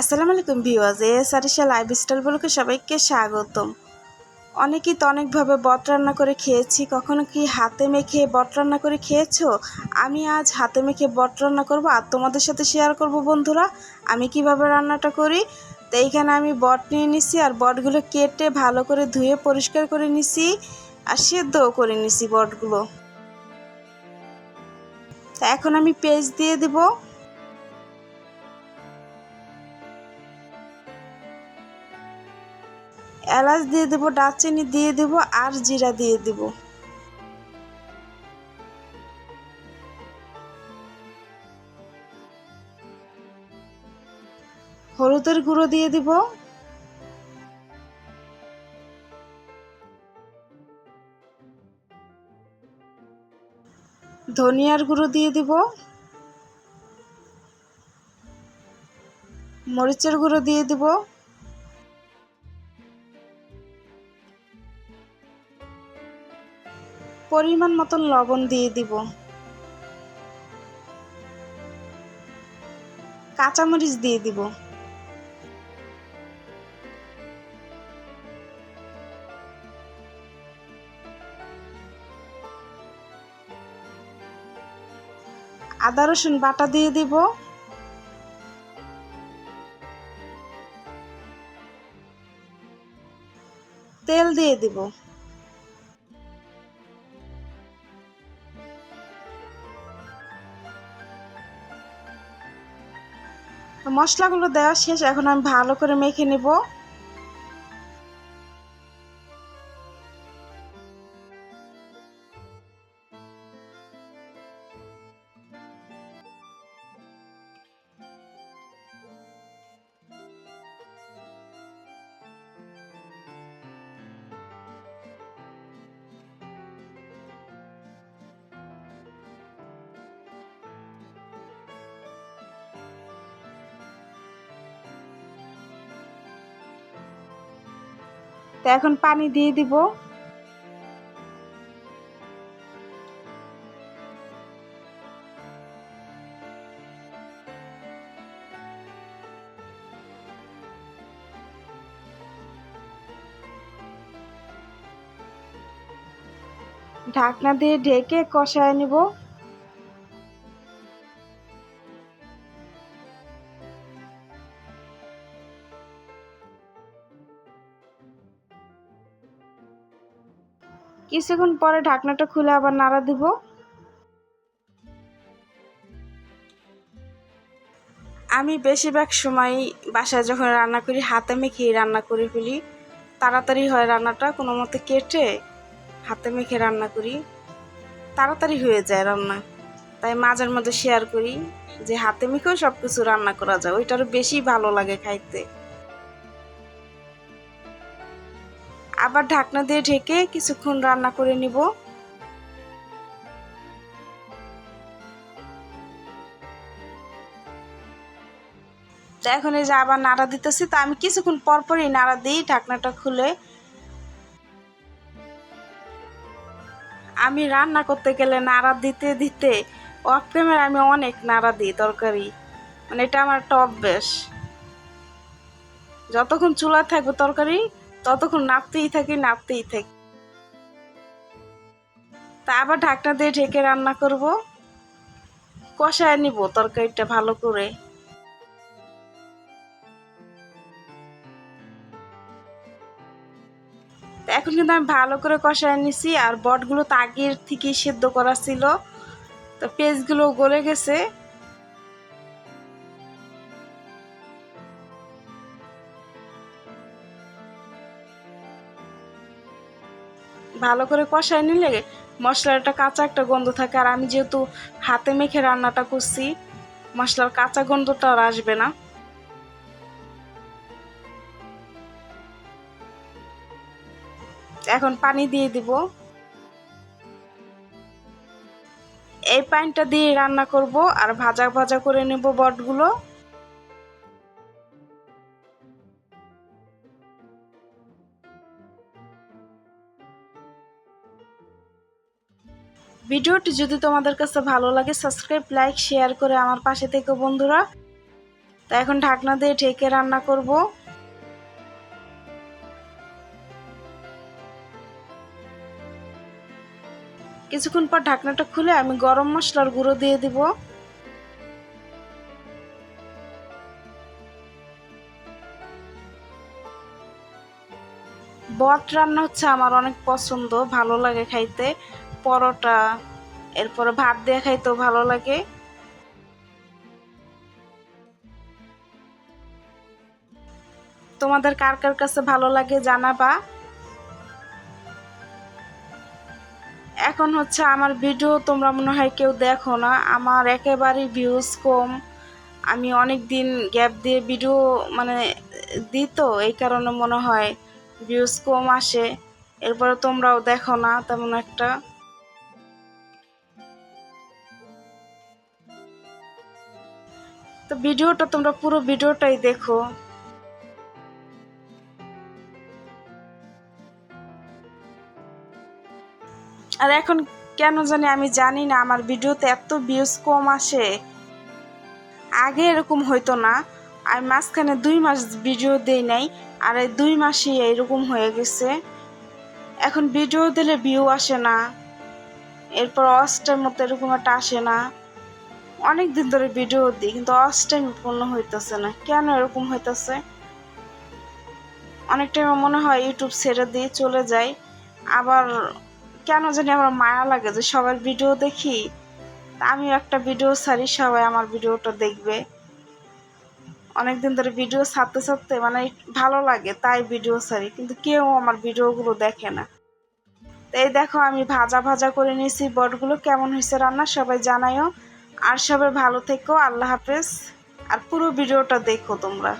আসসালামু আলাইকুম viewers, S Arisha lifestyle বলকে সবাইকে স্বাগতম। অনেকেই তো অনেকভাবে বট রান্না করে খেয়েছি, কখনো কি হাতে মেখে বট রান্না করে খেয়েছো? আমি আজ হাতে মেখে বট রান্না করব আর তোমাদের সাথে শেয়ার করব বন্ধুরা, আমি কীভাবে রান্নাটা করি? তো এইখানে আমি বট নিয়ে নিছি আর বটগুলো কেটে ভালো করে ধুয়ে পরিষ্কার করে নিছি আর সেদ্ধও করে নিছি বটগুলো। তা এখন আমি পেস্ট দিয়ে দেবো। এলাচ দিয়ে দেবো দারচিনি দিয়ে দেবো আর জিরা দিয়ে দেবো। হলুদের গুঁড়ো দিয়ে দিব। ধনিয়ার গুঁড়ো দিয়ে দিব। মরিচের গুঁড়ো দিয়ে দিব। পরিমাণ মতন লবণ দিয়ে দিব। কাঁচামরিচ দিয়ে দিব। আদা, রসুন বাটা দিয়ে দিব। তেল দিয়ে দিব। মশলাগুলো দেওয়া শেষ এখন আমি ভালো করে মেখে নেব। তো এখন পানি দিয়ে দিব। ঢাকনা দিয়ে ঢেকে কষায় নিব। কিছুক্ষণ পরে ঢাকনাটা খুলে আবার নাড়া দিব। আমি বেশিরভাগ সময় বাসায় যখন রান্না করি, হাতে মেখে রান্না করে ফেলি। তাড়াতাড়ি হয় রান্নাটা, কোনো মতে কেটে হাতে মেখে রান্না করি। তাড়াতাড়ি হয়ে যায় রান্না। তাই মাঝের মধ্যে শেয়ার করি যে হাতে মেখেও সব কিছু রান্না করা যায় ওইটারও বেশি ভালো লাগে খাইতে। আবার ঢাকনা দিয়ে ঢেকে কিছুক্ষণ রান্না করে নিব। এখন এই যে আবার নাড়া দিতেছি, তো আমি কিছুক্ষণ পর পরই নাড়া দিই ঢাকনাটা খুলে। আমি রান্না করতে গেলে নাড়া দিতে দিতে অফ ক্যামেরা আমি অনেক নাড়া দিই তরকারি। মানে এটা আমার টপ বেশ। যতক্ষণ চুলা থাকবে তরকারি ততক্ষণ নাপতেই থাকি নাপতেই থাকি। তা আবার ঢাকনা দিয়ে ঢেকে রান্না করব। কষায় নিব তরকারিটা ভালো করে। এখন কিন্তু আমি ভালো করে কষায় নিছি, আর বটগুলো তো আগের থেকেই সেদ্ধ করা ছিল। তো পেঁয়াজগুলো গলে গেছে। ভালো করে কষায় নিলে মশলাটা কাঁচা একটা গন্ধ থাকে। আর আমি যেহেতু হাতে মেখে রান্নাটা করছি, মশলার কাঁচা গন্ধটা আর আসবে না। এখন পানি দিয়ে দিব। এই পানিটা দিয়ে রান্না করব আর ভাজা ভাজা করে নেব বটগুলো। ভিডিওটি যদি তোমাদের কাছে ভালো লাগে সাবস্ক্রাইব লাইক শেয়ার করে আমার পাশে থেকে বন্ধুরা। তো এখন ঢাকনা দিয়ে ঢেকে রান্না করব। কিছুক্ষণ পর ঢাকনাটা খুলে আমি গরম মশলার গুঁড়ো দিয়ে দিব। বট রান্না হচ্ছে আমার অনেক পছন্দ, ভালো লাগে খাইতে। পরোটা, এরপরে ভাত দিয়ে খাইতেও ভালো লাগে। তোমাদের কার কার কাছে ভালো লাগে জানাবা। এখন হচ্ছে আমার ভিডিও তোমরা মনে হয় কেউ দেখো না। আমার একেবারেই ভিউজ কম। আমি অনেক দিন গ্যাপ দিয়ে ভিডিও মানে দিই তো এই কারণে মনে হয় ভিউজ কম আসে। এরপরে তোমরাও দেখো না তেমন একটা। তো ভিডিওটা তোমরা পুরো ভিডিওটাই দেখো। আর এখন কেন জানি আমি জানি না, আমার ভিডিওতে এত ভিউজ কম আসে। আগে এরকম হইতো না। আর মাঝখানে দুই মাস ভিডিও দেই নাই, আর এই দুই মাসই এরকম হয়ে গেছে। এখন ভিডিও দিলে ভিউ আসে না। এরপর অস্টের মতো এরকম একটা আসে না। অনেক দিন ধরে ভিডিও দিই, কিন্তু অস্টাইম পূর্ণ হইতেছে না। কেন এরকম হইতেছে? অনেক টাইমে মনে হয় ইউটিউব ছেড়ে দিয়ে চলে যাই, আবার কেন জানি আমার মায়া লাগে যে সবার ভিডিও দেখি। আমিও একটা ভিডিও ছাড়ি, সবাই আমার ভিডিওটা দেখবে। অনেক দিন ধরে ভিডিও ছাড়তে ছাড়তে মানে ভালো লাগে, তাই ভিডিও ছাড়ি, কিন্তু কেউ আমার ভিডিওগুলো দেখে না। এই দেখো, আমি ভাজা ভাজা করে নিয়েছি, বটগুলো কেমন হয়েছে রান্না সবাই জানাইও আর সবাই ভালো থেকো আল্লাহ হাফেজ। আর পুরো ভিডিওটা দেখো তোমরা।